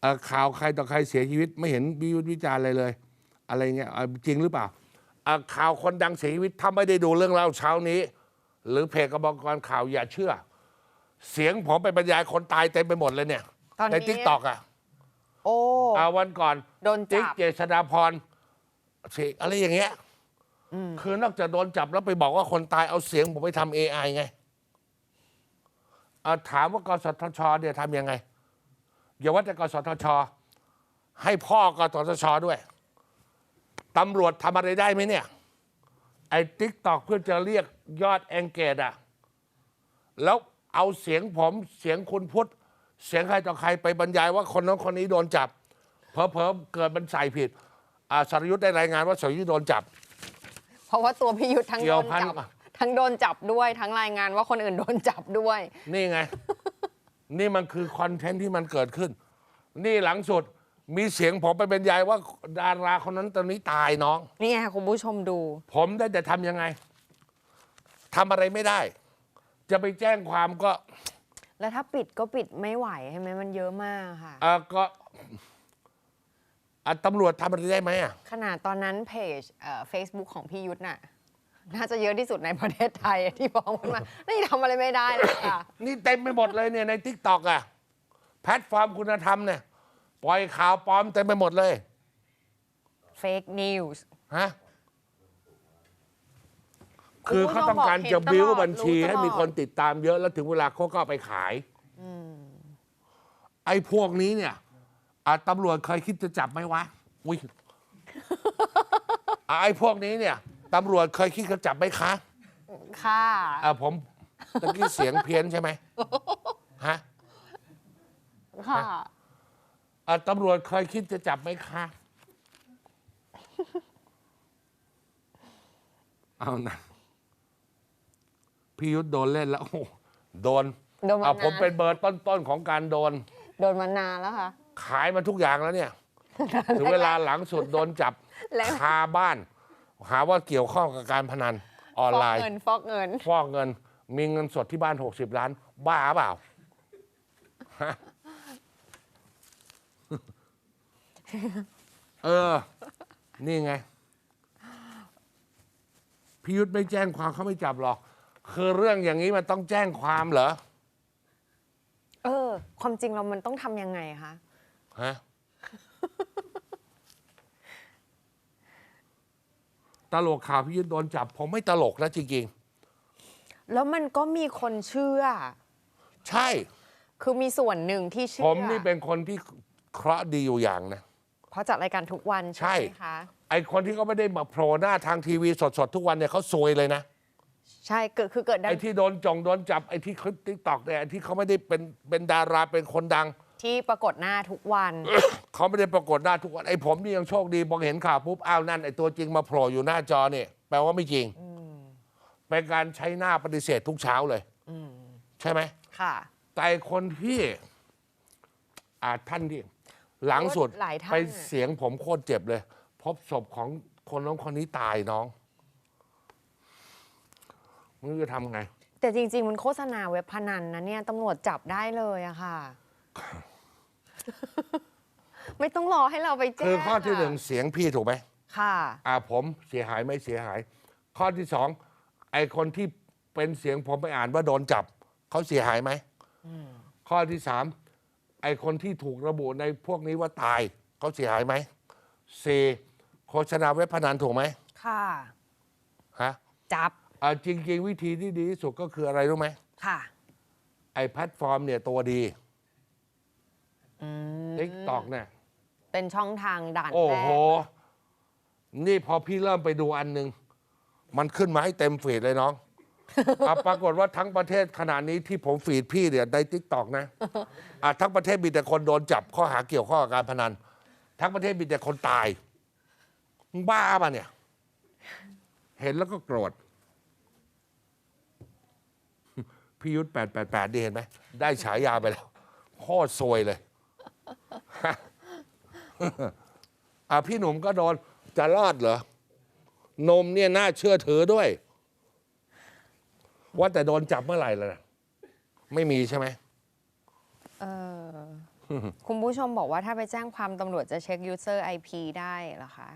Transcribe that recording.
เอ่อข่าวใครต่อใครเสียชีวิต ไม่เห็นวิววิจารณ์อะไรเลย อะไรเงี้ยเอ่อจริงหรือเปล่าเอ่อข่าวคนดังเสียชีวิตถ้าไม่ได้ดูเรื่องเล่าเช้านี้ หรือเพจกระบอกกรข่าวอย่าเชื่อ เสียงผมไปบรรยายคนตายเต็มไปหมดเลยเนี่ยตอนในนี้ทิกตอกอะโอ้อ่าวันก่อนโดนติ๊กจับเจษฎาพรเสียอะไรอย่างเงี้ยคือนอกจากโดนจับแล้วไปบอกว่าคนตายเอาเสียงผมไปทำเอไอไงอ่าถามว่ากสทชเนี่ยทำยังไง อย่าว่าแต่กสทช ให้พ่อกสทชด้วยตำรวจทำอะไรได้ไหมเนี่ย ไอ้ติ๊กตอกเพื่อจะเรียกยอดแองเกตอะแล้วเอาเสียงผมเสียงคุณพุทธ เสียงใครต่อใครไปบรรยายว่าคนนั้นคนนี้โดนจับ เพอเพอๆเกิดมันใส่ผิดอ่าสรยุทธ์ได้รายงานว่าสรยุทธ์โดนจับ เพราะว่าตัวพี่ยุทธทั้งเกี่โดยวนพันจับกับทั้งโดนจับด้วย ทั้งรายงานว่าคนอื่นโดนจับด้วย นี่ไง นี่มันคือคอนเทนต์ที่มันเกิดขึ้น นี่หลังสุดมีเสียงผมไปบรรยายว่าดาราคนนั้นตอนนี้ตายน้อง นี่ไงคุณผู้ชมดู ผมได้แต่ทำยังไงทำอะไรไม่ได้ จะไปแจ้งความก็แล้วถ้าปิดก็ปิดไม่ไหวใช่ไหมมันเยอะมากค่ะ เออก็อะตำรวจทำอะไรได้ไหมอะ ขนาดตอนนั้นเพจเฟซบุ๊กของพี่ยุทธน่ะ น่าจะเยอะที่สุดในประเทศไทยที่ฟ้องมันมา นี่ทำอะไรไม่ได้เลยค่ะ นี่เต็มไปหมดเลยเนี่ยในทิกตอกอะแพลตฟอร์มคุณธรรมเนี่ย ปล่อยข่าวปลอมเต็มไปหมดเลย fake news ฮะคือเขาต้องการจะบิ้วบัญชีให้มีคนติดตามเยอะแล้วถึงเวลาเขาก็เอาไปขายไอ้พวกนี้เนี่ยอะตำรวจเคยคิดจะจับไหมวะอุ้ยอะไอ้พวกนี้เนี่ย ตำรวจเคยคิดจะจับไหมคะค่ะ อะผมตะกี้เสียงเพี้ยนใช่ไหมฮะค่ะ อะตำรวจเคยคิดจะจับไหมคะเอานะพี่ยุทธโดนเล่นแล้วโอ้โหโดนโดนมาอะนานผมเป็นเบอร์ต้นๆของการโดน โดนมานานแล้วค่ะ ขายมาทุกอย่างแล้วเนี่ย ถึงเวลาหลังสุดโดนจับแล้ว คาบ้าน หาว่าเกี่ยวข้องกับการพนันออนฟอไลกน์เงินฟอกเงิน ฟอกเงิน มีเงินสดที่บ้าน 60 ล้าน บ้าเปล่าฮะเออ นี่ไงพิยุทธไม่แจ้งความเขาไม่จับหรอก คือเรื่องอย่างนี้มันต้องแจ้งความเหรอ เออ ความจริงเรามันต้องทำยังไงคะ ฮะ ตลกข่าวพิยุทธโดนจับ ผมไม่ตลกนะจริงแล้วมันก็มีคนเชื่อ ๆ ใช่ คือมีส่วนหนึ่งที่เชื่อผมนี่เป็นคนที่เคราะห์ดีอยู่อย่างนะ เพราะจัดรายการทุกวันใช่ ใช่ไหมคะ ไอคนที่เขาไม่ได้มาโผล่หน้าทางทีวีสดๆ ทุกวันเนี่ยเขาซวยเลยนะ ใช่เกิดคือเกิดดัไองที่โดนจองโดนจับไอที่คลิปติ๊กตอกเนี่ยไอ้ที่เขาไม่ได้เป็นเป็นดาราเป็นคนดัง ที่ปรากฏหน้าทุกวัน เขาไม่ได้ปรากฏหน้าทุกวันไอผมนี่ยังโชคดีพอเห็นข่าวปุ๊บอ้าวนั่นไอตัวจริงมาโผล่อยู่หน้าจอเนี่ยแปลว่าไม่จริงเป็นการใช้หน้าปฏิเสธทุกเช้าเลยใช่ไหมค่ะ แต่คนที่อาท่านที่หลังสุดหลายท่าน ไปเสียงผมโคตรเจ็บเลย พบศพของคนน้องคนนี้ตายน้องมึงจะทำไง แต่จริง ๆ มันโฆษณาเว็บพนันนะเนี่ยตำรวจจับได้เลยอะค่ะ ไม่ต้องรอให้เราไปแจ้งคือข้อที่หนึ่งะเสียงพี่ถูกไหมค่ะ อ่าผมเสียหายไม่เสียหาย ข้อที่สองไอคนที่เป็นเสียงผมไปอ่านว่าโดนจับเขาเสียหายไหมข้อที่สามไอคนที่ถูกระบุในพวกนี้ว่าตายเขาเสียหายไหมสี่โฆษณาเว็บพนันถูกไหมค่ะฮะจับอ่าจริง ๆ วิธีที่ดีที่สุดก็คืออะไรรู้ไหมค่ะ ไอแพลตฟอร์มเนี่ยตัวดีอืม ทิกตอกเนี่ย เป็นช่องทางด่านโอ้แรโห กนี่พอพี่เริ่มไปดูอันหนึ่ง มันขึ้นมาให้เต็มฟีดเลยน้อง อะปรากฏว่าทั้งประเทศขณะนี้ที่ผมฟีดพี่เนี่ยในทิกตอกนะอะทั้งประเทศมีแต่คนโดนจับข้อหาเกี่ยวข้องกับการพนัน ทั้งประเทศมีแต่คนตายมึงบ้าป่ะเนี่ย เห็นแล้วก็โกรธ พี่ยุทธแปดแปดแปดดีเห็นไหม ได้ฉายาไปแล้วโคตรซวยเลย อะพี่หนุ่มก็โดนจะรอดเหรอ นมเนี่ยน่าเชื่อถือด้วย ว่าแต่โดนจับเมื่อไหร่ล่ะ ไม่มีใช่ไหมเออ คุณผู้ชมบอกว่าถ้าไปแจ้งความตำรวจจะเช็ค user IP ได้เหรอคะ